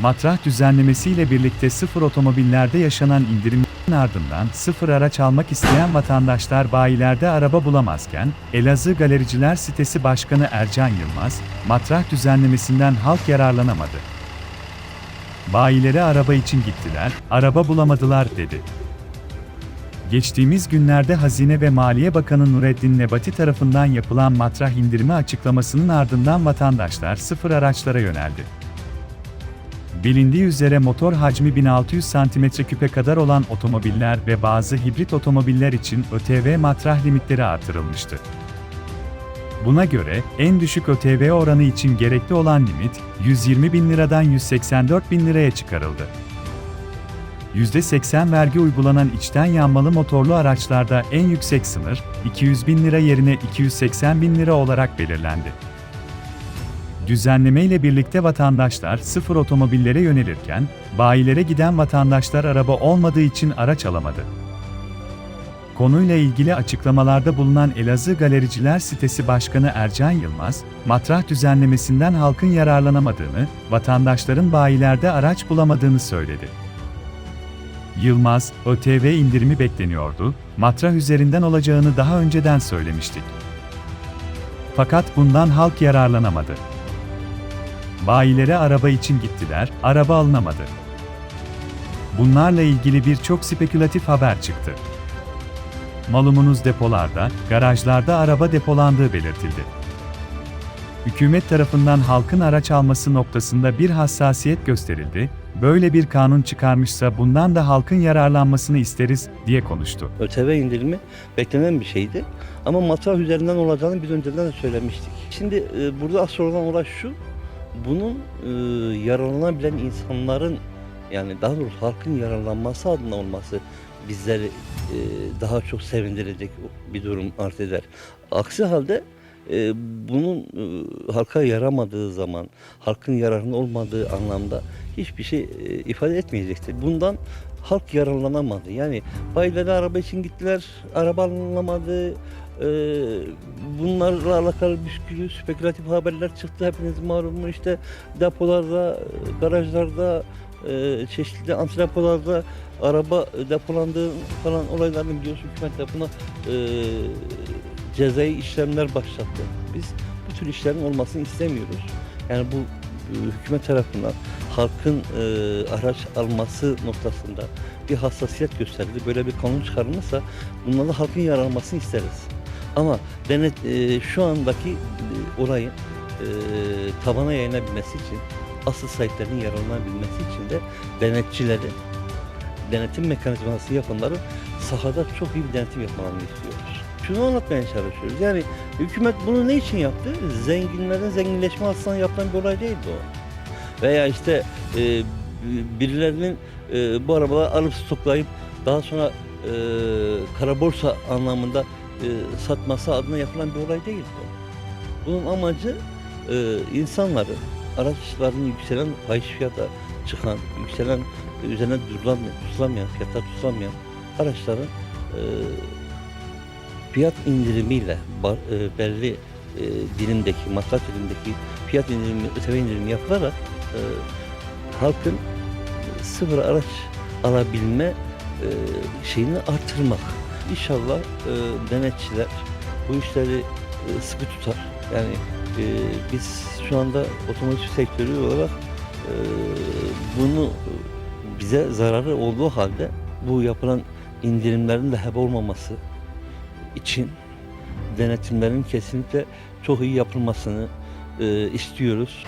Matrah düzenlemesiyle birlikte sıfır otomobillerde yaşanan indirimin ardından sıfır araç almak isteyen vatandaşlar bayilerde araba bulamazken, Elazığ Galericiler Sitesi Başkanı Ercan Yılmaz, matrah düzenlemesinden halk yararlanamadı. Bayilere araba için gittiler, araba bulamadılar dedi. Geçtiğimiz günlerde Hazine ve Maliye Bakanı Nureddin Nebati tarafından yapılan matrah indirimi açıklamasının ardından vatandaşlar sıfır araçlara yöneldi. Bilindiği üzere motor hacmi 1600 cm3'e kadar olan otomobiller ve bazı hibrit otomobiller için ÖTV matrah limitleri artırılmıştı. Buna göre en düşük ÖTV oranı için gerekli olan limit 120 bin liradan 184 bin liraya çıkarıldı. %80 vergi uygulanan içten yanmalı motorlu araçlarda en yüksek sınır 200 bin lira yerine 280 bin lira olarak belirlendi. Düzenleme ile birlikte vatandaşlar sıfır otomobillere yönelirken, bayilere giden vatandaşlar araba olmadığı için araç alamadı. Konuyla ilgili açıklamalarda bulunan Elazığ Galericiler Sitesi Başkanı Ercan Yılmaz, matrah düzenlemesinden halkın yararlanamadığını, vatandaşların bayilerde araç bulamadığını söyledi. Yılmaz, ÖTV indirimi bekleniyordu, matrah üzerinden olacağını daha önceden söylemiştik. Fakat bundan halk yararlanamadı. Bayilere araba için gittiler, araba alınamadı. Bunlarla ilgili birçok spekülatif haber çıktı. Malumunuz depolarda, garajlarda araba depolandığı belirtildi. Hükümet tarafından halkın araç alması noktasında bir hassasiyet gösterildi, böyle bir kanun çıkarmışsa bundan da halkın yararlanmasını isteriz diye konuştu. ÖTV indirimi beklenen bir şeydi. Ama matrah üzerinden olacağını biz önceden de söylemiştik. Şimdi e, burada asıl olan olay şu. Bunun e, yararlanabilen insanların yani daha doğrusu halkın yararlanması adına olması bizleri e, daha çok sevindirecek bir durum arz eder. Aksi halde e, bunun e, halka yaramadığı zaman, halkın yararına olmadığı anlamda hiçbir şey e, ifade etmeyecektir. Bundan halk yararlanamadı. Yani bayilere araba için gittiler, araba alınamadı. E, bunlarla alakalı bir sürü spekülatif haberler çıktı. Hepiniz malum işte depolarda, garajlarda, e, çeşitli antrepolarda araba depolandığı falan olaylarını biliyorsun hükümet buna e, cezai işlemler başlattı. Biz bu tür işlerin olmasını istemiyoruz. Yani bu e, hükümet tarafından halkın e, araç alması noktasında bir hassasiyet gösterildi. Böyle bir kanun çıkarılırsa bundan da halkın yararlanmasını isteriz. Ama denet e, şu andaki e, olayın e, tabana yayılabilmesi için asıl sahiplerinin yararlanabilmesi için de denetçileri, denetim mekanizması yapanların sahada çok iyi bir denetim yapmalarını istiyoruz. Şunu anlatmaya çalışıyoruz. Yani hükümet bunu ne için yaptı? Zenginlerin zenginleşme açısından yapılan bir olay değil bu. Veya işte e, birilerinin e, bu arabaları alıp stoklayıp daha sonra e, kara borsa anlamında satması adına yapılan bir olay değil bu. Bunun amacı e, insanların araçların yükselen fahiş fiyata çıkan, yükselen üzerine durulamayan, tutulamayan, fiyatlar tutulamayan araçların e, fiyat indirimiyle bar- e, belli e, dilimdeki, masraf dilimdeki fiyat indirimi, öteve indirimi yapılarak e, halkın sıfır araç alabilme e, şeyini artırmak. İnşallah e, denetçiler bu işleri e, sıkı tutar. Yani e, biz şu anda otomotiv sektörü olarak e, bunu bize zararı olduğu halde bu yapılan indirimlerin de heba olmaması için denetimlerin kesinlikle çok iyi yapılmasını e, istiyoruz.